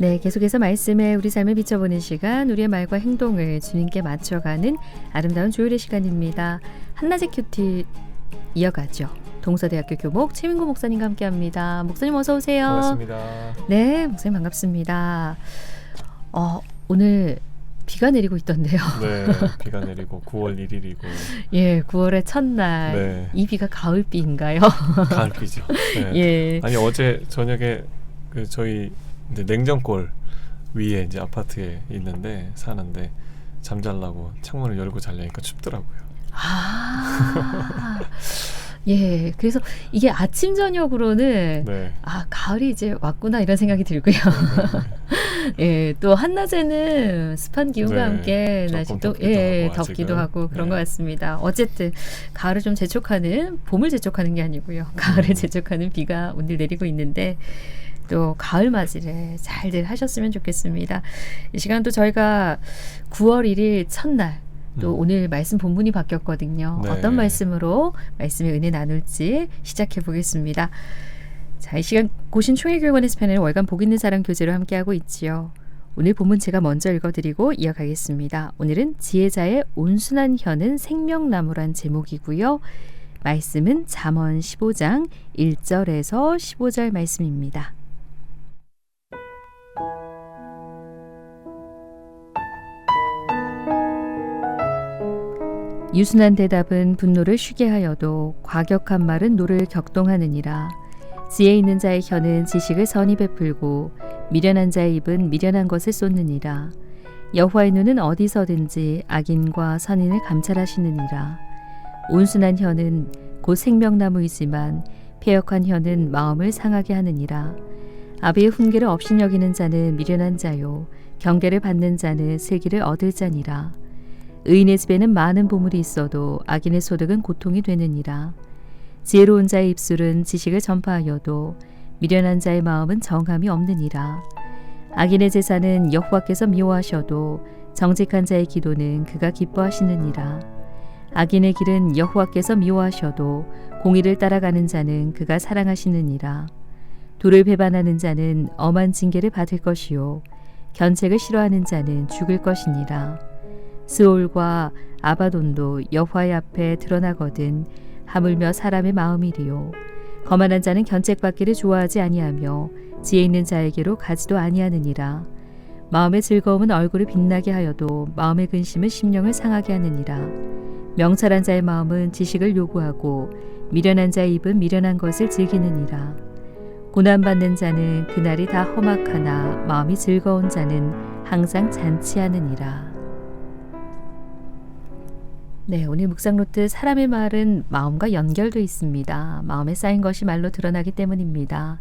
네, 계속해서 말씀에 우리 삶을 비춰보는 시간, 우리의 말과 행동을 주님께 맞춰가는 아름다운 조율의 시간입니다. 한낮의 큐티 이어가죠. 동서대학교 교목 최민구 목사님과 함께합니다. 목사님 어서 오세요. 반갑습니다. 네, 목사님 반갑습니다. 어, 오늘 비가 내리고 있던데요. 네, 비가 내리고 9월 1일이고 예, 9월의 첫날. 네. 이 비가 가을비인가요? 가을비죠. 네. 예. 아니 어제 저녁에 그 저희 이제 냉장골 위에 이제 아파트에 있는데 사는데 잠잘라고 창문을 열고 자려니까 춥더라고요. 아. 예. 그래서 이게 아침 저녁으로는 네. 아, 가을이 이제 왔구나 이런 생각이 들고요. 예, 또 한낮에는 습한 기운과 네, 함께 날씨 또 예, 하고, 덥기도. 하고 그런 네. 것 같습니다. 어쨌든 가을을 좀 재촉하는 봄을 재촉하는 게 아니고요. 가을을 음. 재촉하는 비가 오늘 내리고 있는데 또 가을 맞이를 잘들 하셨으면 좋겠습니다. 이 시간도 저희가 9월 1일 첫날 또 음. 오늘 말씀 본문이 바뀌었거든요. 네. 어떤 말씀으로 말씀의 은혜 나눌지 시작해 보겠습니다. 자, 이 시간 고신 총회교원에서 펴내는 월간 복 있는 사람 교재로 함께하고 있지요. 오늘 본문 제가 먼저 읽어드리고 이어가겠습니다. 오늘은 지혜자의 온순한 혀는 생명나무란 제목이고요. 말씀은 잠언 15장 1절에서 15절 말씀입니다. 유순한 대답은 분노를 쉬게 하여도 과격한 말은 노를 격동하느니라. 지혜 있는 자의 혀는 지식을 선히 베풀고 미련한 자의 입은 미련한 것을 쏟느니라. 여호와의 눈은 어디서든지 악인과 선인을 감찰하시느니라. 온순한 혀는 곧 생명나무이지만 폐역한 혀는 마음을 상하게 하느니라. 아비의 훈계를 업신여기는 자는 미련한 자요 경계를 받는 자는 슬기를 얻을 자니라. 의인의 집에는 많은 보물이 있어도 악인의 소득은 고통이 되느니라. 지혜로운 자의 입술은 지식을 전파하여도 미련한 자의 마음은 정함이 없느니라. 악인의 제사는 여호와께서 미워하셔도 정직한 자의 기도는 그가 기뻐하시느니라. 악인의 길은 여호와께서 미워하셔도 공의를 따라가는 자는 그가 사랑하시느니라. 도를 배반하는 자는 엄한 징계를 받을 것이요 견책을 싫어하는 자는 죽을 것이니라. 스올과 아바돈도 여호와의 앞에 드러나거든 하물며 사람의 마음이리요. 거만한 자는 견책받기를 좋아하지 아니하며 지혜 있는 자에게로 가지도 아니하느니라. 마음의 즐거움은 얼굴을 빛나게 하여도 마음의 근심은 심령을 상하게 하느니라. 명철한 자의 마음은 지식을 요구하고 미련한 자의 입은 미련한 것을 즐기느니라. 고난받는 자는 그날이 다 험악하나 마음이 즐거운 자는 항상 잔치하느니라 네, 오늘 묵상 노트 사람의 말은 마음과 연결돼 있습니다. 마음에 쌓인 것이 말로 드러나기 때문입니다.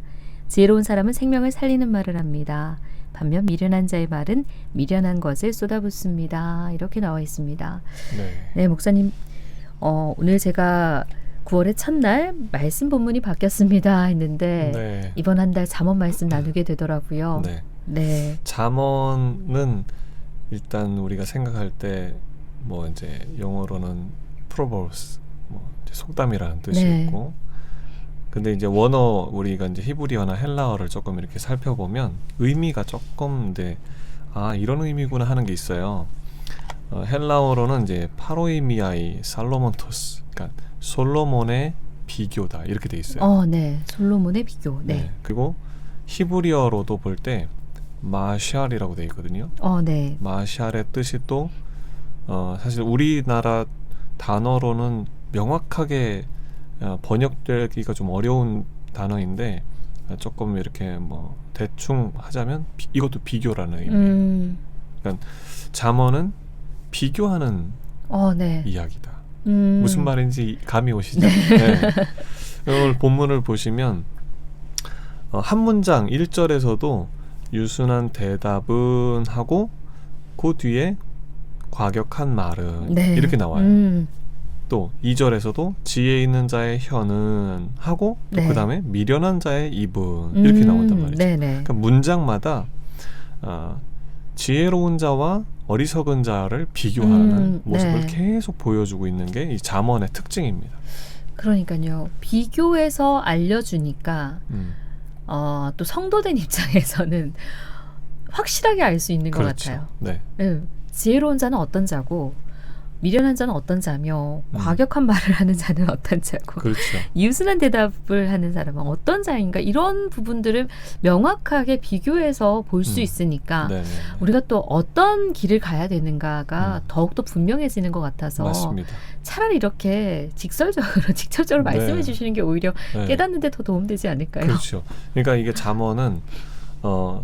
지혜로운 사람은 생명을 살리는 말을 합니다. 반면 미련한 자의 말은 미련한 것을 쏟아붓습니다. 이렇게 나와 있습니다. 네. 네, 목사님, 어, 오늘 제가 9월의 첫날 말씀 본문이 바뀌었습니다 했는데 네. 이번 한 달 잠언 말씀 나누게 되더라고요. 네. 네, 잠언은 일단 우리가 생각할 때 뭐 이제 영어로는 proverbs 뭐 이제 속담이라는 뜻이 네. 있고 근데 이제 원어 우리가 이제 히브리어나 헬라어를 조금 이렇게 살펴보면 의미가 조금 근데 아 이런 의미구나 하는 게 있어요. 어, 헬라어로는 이제 파로이미아이 살로몬토스 그러니까 솔로몬의 비교다 이렇게 돼 있어요. 어, 네, 솔로몬의 비교. 네, 그리고 히브리어로도 볼 때 마샬이라고 돼 있거든요. 어, 네, 마샬의 뜻이 또 어, 사실 우리나라 단어로는 명확하게 어, 번역되기가 좀 어려운 단어인데 어, 조금 이렇게 뭐 대충 하자면 비- 이것도 비교라는 의미. 음, 잠언은 비교하는 어, 네, 이야기다. 음, 무슨 말인지 감이 오시죠? 네. 오늘 본문을 보시면 어, 한 문장 1절에서도 유순한 대답은 하고 그 뒤에 과격한 말은 네, 이렇게 나와요. 음, 또 2절에서도 지혜 있는 자의 혀는 하고 또 네. 그 다음에 미련한 자의 입은 이렇게 음, 나온단 말이죠. 네, 네, 그러니까 문장마다 어, 지혜로운 자와 어리석은 자를 비교하는 음, 모습을 네. 계속 보여주고 있는 게 이 잠언의 특징입니다. 그러니까요. 비교해서 알려주니까 음. 어, 또 성도된 입장에서는 확실하게 알 수 있는 것 그렇죠. 같아요. 네. 네. 지혜로운 자는 어떤 자고 미련한 자는 어떤 자며 음. 과격한 말을 하는 자는 어떤 자고 그렇죠. 이웃순한 대답을 하는 사람은 어떤 자인가 이런 부분들을 명확하게 비교해서 볼수 음. 있으니까 네, 네. 네. 우리가 또 어떤 길을 가야 되는가가 음. 더욱더 분명해지는 것 같아서 맞습니다. 차라리 이렇게 직설적으로 직접적으로 네. 말씀해 주시는 게 오히려 네. 깨닫는 데 더 도움되지 않을까요? 그렇죠. 그러니까 이게 잠언은 어,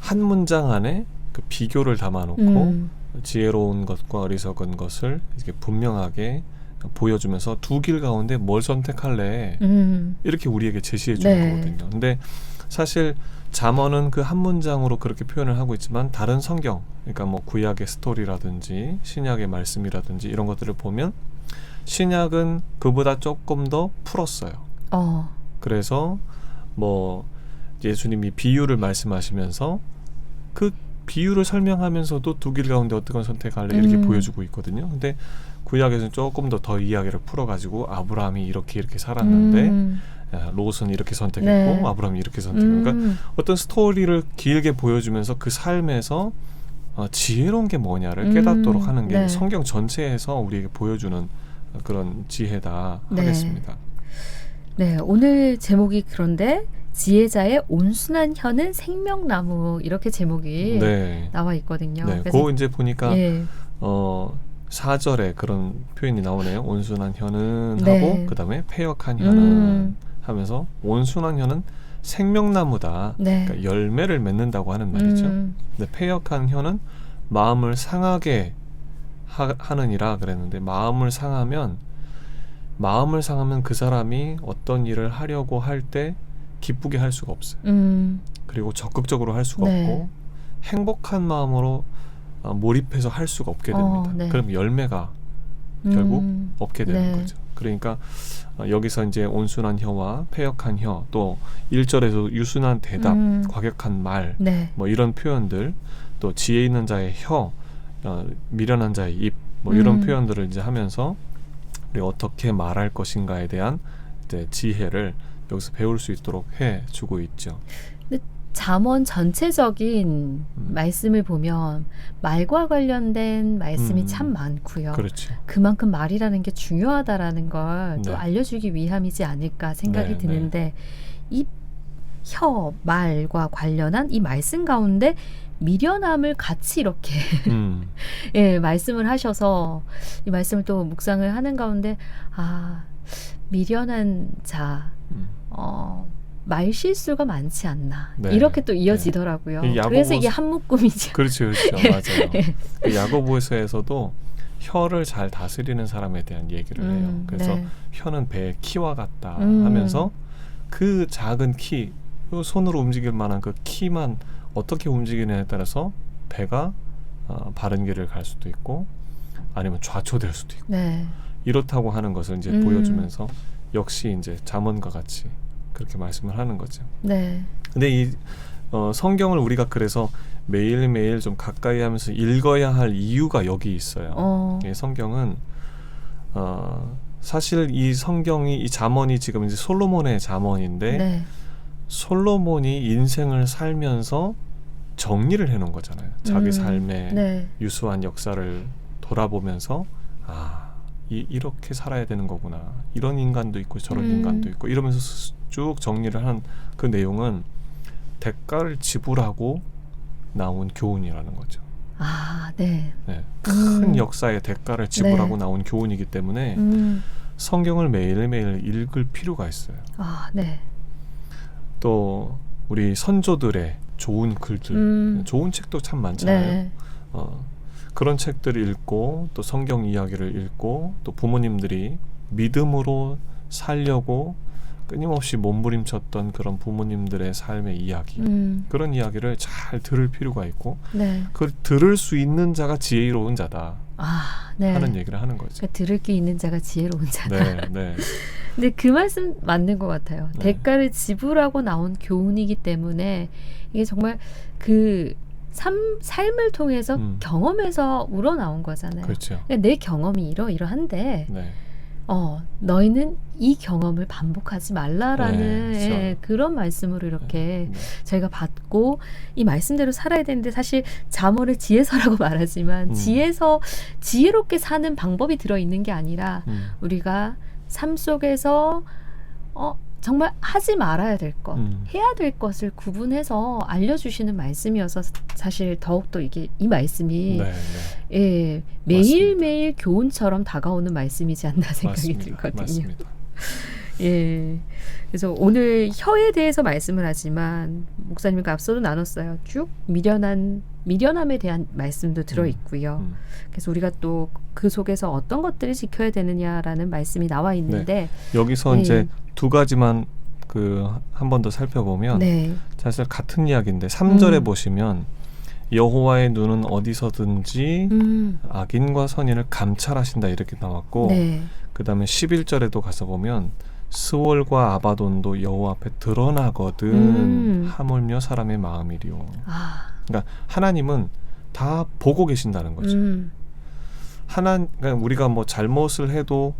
한 문장 안에 그 비교를 담아놓고 음, 지혜로운 것과 어리석은 것을 이렇게 분명하게 보여주면서 두 길 가운데 뭘 선택할래 음, 이렇게 우리에게 제시해 주는 네. 거거든요. 근데 사실 잠언은 그 한 문장으로 그렇게 표현을 하고 있지만 다른 성경, 그러니까 뭐 구약의 스토리라든지 신약의 말씀이라든지 이런 것들을 보면 신약은 그보다 조금 더 풀었어요. 어, 그래서 뭐 예수님이 비유를 말씀하시면서 그 비유를 설명하면서도 두 길 가운데 어떤 걸 선택할래 이렇게 음. 보여주고 있거든요. 근데 구약에서는 조금 더 더 이야기를 풀어가지고 아브라함이 이렇게 이렇게 살았는데 음, 야, 롯은 이렇게 선택했고 네. 아브라함이 이렇게 선택했고 그러니까 음, 어떤 스토리를 길게 보여주면서 그 삶에서 어, 지혜로운 게 뭐냐를 음, 깨닫도록 하는 게 네. 성경 전체에서 우리에게 보여주는 그런 지혜다 네. 하겠습니다. 네, 오늘 제목이 그런데 지혜자의 온순한 혀는 생명나무 이렇게 제목이 네. 나와 있거든요. 네, 그래서 그 이제 보니까 예, 어 4절에 그런 표현이 나오네요. 온순한 혀는 네. 하고 그다음에 패역한 혀는 음. 하면서 온순한 혀는 생명나무다. 네. 그러니까 열매를 맺는다고 하는 말이죠. 음, 근데 패역한 혀는 마음을 상하게 하, 하느니라 그랬는데 마음을 상하면 마음을 상하면 그 사람이 어떤 일을 하려고 할 때 기쁘게 할 수가 없어요. 음, 그리고 적극적으로 할 수가 네. 없고 행복한 마음으로 어, 몰입해서 할 수가 없게 어, 됩니다. 네. 그럼 열매가 결국 음, 없게 되는 네. 거죠. 그러니까 어, 여기서 이제 온순한 혀와 패역한 혀, 또 1절에서 유순한 대답, 음. 과격한 말, 네, 뭐 이런 표현들, 또 지혜 있는 자의 혀, 어, 미련한 자의 입, 뭐 이런 음. 표현들을 이제 하면서 어떻게 말할 것인가에 대한 지혜를 여기서 배울 수 있도록 해 주고 있죠. 잠언 전체적인 음. 말씀을 보면 말과 관련된 말씀이 음. 참 많고요. 그렇죠. 그만큼 말이라는 게 중요하다라는 걸또 네. 알려주기 위함이지 않을까 생각이 네, 드는데 이 혀, 말과 관련한 이 말씀 가운데 미련함을 같이 이렇게 음, 예, 말씀을 하셔서 이 말씀을 또 묵상을 하는 가운데 아 미련한 자 음. 어, 말 실수가 많지 않나 네. 이렇게 또 이어지더라고요. 이 야고보- 그래서 이게 한 묶음이죠. 그렇죠, 그렇죠, 맞아요. 그 야고보서에서도 혀를 잘 다스리는 사람에 대한 얘기를 해요. 음, 그래서 네. 혀는 배의 키와 같다 음. 하면서 그 작은 키, 그 손으로 움직일 만한 그 키만 어떻게 움직이느냐에 따라서 배가 어, 바른 길을 갈 수도 있고 아니면 좌초될 수도 있고 네. 이렇다고 하는 것을 이제 음. 보여주면서 역시 이제 잠언과 같이 그렇게 말씀을 하는 거죠. 네. 근데 이 어, 성경을 우리가 그래서 매일매일 좀 가까이 하면서 읽어야 할 이유가 여기 있어요. 어. 이 성경은 어, 사실 이 성경이 이 잠언이 지금 이제 솔로몬의 잠언인데 네. 솔로몬이 인생을 살면서 정리를 해놓은 거잖아요. 자기 음, 삶의 네. 유수한 역사를 돌아보면서 아 이, 이렇게 살아야 되는 거구나 이런 인간도 있고 저런 음. 인간도 있고 이러면서 스- 쭉 정리를 한 그 내용은 대가를 지불하고 나온 교훈이라는 거죠. 아, 네. 네. 큰 음. 역사의 대가를 지불하고 네. 나온 교훈이기 때문에 음. 성경을 매일매일 읽을 필요가 있어요. 아, 네. 또 우리 선조들의 좋은 글들, 음. 좋은 책도 참 많잖아요. 네. 어, 그런 책들을 읽고 또 성경 이야기를 읽고 또 부모님들이 믿음으로 살려고 끊임없이 몸부림쳤던 그런 부모님들의 삶의 이야기 음. 그런 이야기를 잘 들을 필요가 있고 네. 그걸 들을 수 있는 자가 지혜로운 자다 아, 네. 하는 얘기를 하는 거죠. 그러니까 들을 게 있는 자가 지혜로운 자다. 네, 네, 근데 그 말씀 맞는 것 같아요. 네. 대가를 지불하고 나온 교훈이기 때문에 이게 정말 그 삶, 삶을 통해서 음. 경험에서 우러나온 거잖아요. 그렇죠. 그러니까 내 경험이 이러이러한데 네, 어, 너희는 이 경험을 반복하지 말라라는 네, 그렇죠. 예, 그런 말씀으로 이렇게 네. 저희가 받고 이 말씀대로 살아야 되는데 사실 잠언을 지혜서라고 말하지만 음. 지혜서 지혜롭게 사는 방법이 들어 있는 게 아니라 음. 우리가 삶 속에서 어 정말 하지 말아야 될 것, 음. 해야 될 것을 구분해서 알려주시는 말씀이어서 사실 더욱더 이게 이 말씀이 네, 네. 예, 매일매일 교훈처럼 다가오는 말씀이지 않나 생각이 맞습니다. 들거든요. 맞습니다. 예. 그래서 오늘 혀에 대해서 말씀을 하지만 목사님과 앞서도 나눴어요. 쭉 미련한 미련함에 대한 말씀도 들어 있고요. 음. 그래서 우리가 또 그 속에서 어떤 것들을 지켜야 되느냐라는 말씀이 나와 있는데 여기서 네. 이제 두 가지만 그 한 번 더 살펴보면 네. 사실 같은 이야기인데 3절에 음. 보시면 여호와의 눈은 어디서든지 음. 악인과 선인을 감찰하신다 이렇게 나왔고 네. 그다음에 11절에도 가서 보면 스월과 아바돈도 여호와 앞에 드러나거든 음. 하물며 사람의 마음이리요. 아. 그러니까 하나님은 다 보고 계신다는 거죠. 음. 하나 그러니까 우리가 뭐 잘못을 해도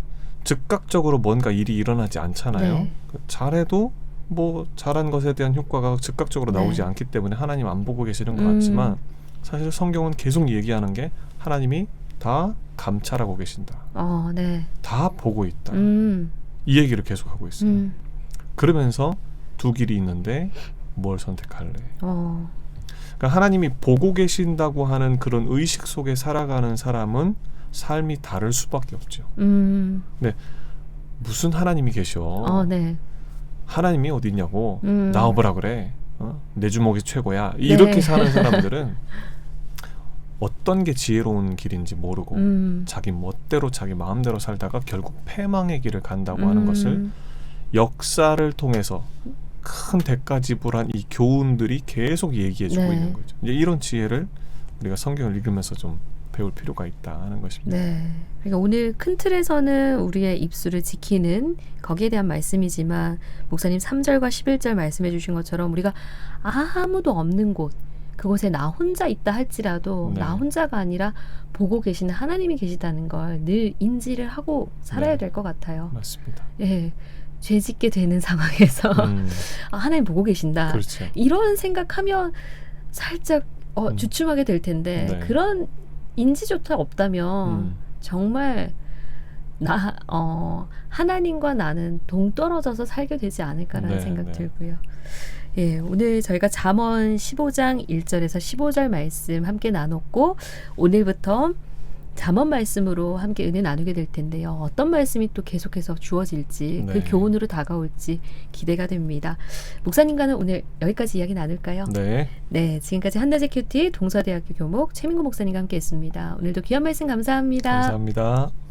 즉각적으로 뭔가 일이 일어나지 않잖아요. 네. 그 잘해도 뭐 잘한 것에 대한 효과가 즉각적으로 네. 나오지 않기 때문에 하나님 안 보고 계시는 것 음. 같지만 사실 성경은 계속 얘기하는 게 하나님이 다 감찰하고 계신다. 어, 네. 다 보고 있다. 음. 이 얘기를 계속 하고 있어요. 음. 그러면서 두 길이 있는데 뭘 선택할래? 어. 그러니까 하나님이 보고 계신다고 하는 그런 의식 속에 살아가는 사람은 삶이 다를 수밖에 없죠. 음. 무슨 하나님이 계셔? 어, 네. 하나님이 어디 있냐고 음. 나와보라 그래. 어? 내 주먹이 최고야. 이렇게 네. 사는 사람들은 어떤 게 지혜로운 길인지 모르고 음. 자기 멋대로 자기 마음대로 살다가 결국 패망의 길을 간다고 하는 것을 음. 역사를 통해서 큰 대가 지불한 이 교훈들이 계속 얘기해주고 네. 있는 거죠. 이제 이런 지혜를 우리가 성경을 읽으면서 좀 배울 필요가 있다 하는 것입니다. 네. 그러니까 오늘 큰 틀에서는 우리의 입술을 지키는 거기에 대한 말씀이지만 목사님 3절과 11절 말씀해 주신 것처럼 우리가 아무도 없는 곳 그곳에 나 혼자 있다 할지라도 네. 나 혼자가 아니라 보고 계시는 하나님이 계시다는 걸 늘 인지를 하고 살아야 네. 될것 같아요. 맞습니다. 예. 죄 짓게 되는 상황에서 음, 아, 하나님 보고 계신다. 그렇죠. 이런 생각하면 살짝 어, 음. 주춤하게 될 텐데 네. 그런 인지조차 없다면 음, 정말 나 어, 하나님과 나는 동떨어져서 살게 되지 않을까라는 네, 생각 네. 들고요. 예, 오늘 저희가 잠언 15장 1절에서 15절 말씀 함께 나눴고 오늘부터 잠언 말씀으로 함께 은혜 나누게 될 텐데요. 어떤 말씀이 또 계속해서 주어질지 그 네. 교훈으로 다가올지 기대가 됩니다. 목사님과는 오늘 여기까지 이야기 나눌까요? 네. 네, 지금까지 한나제 큐티 동서대학교 교목 최민구 목사님과 함께했습니다. 오늘도 귀한 말씀 감사합니다. 감사합니다.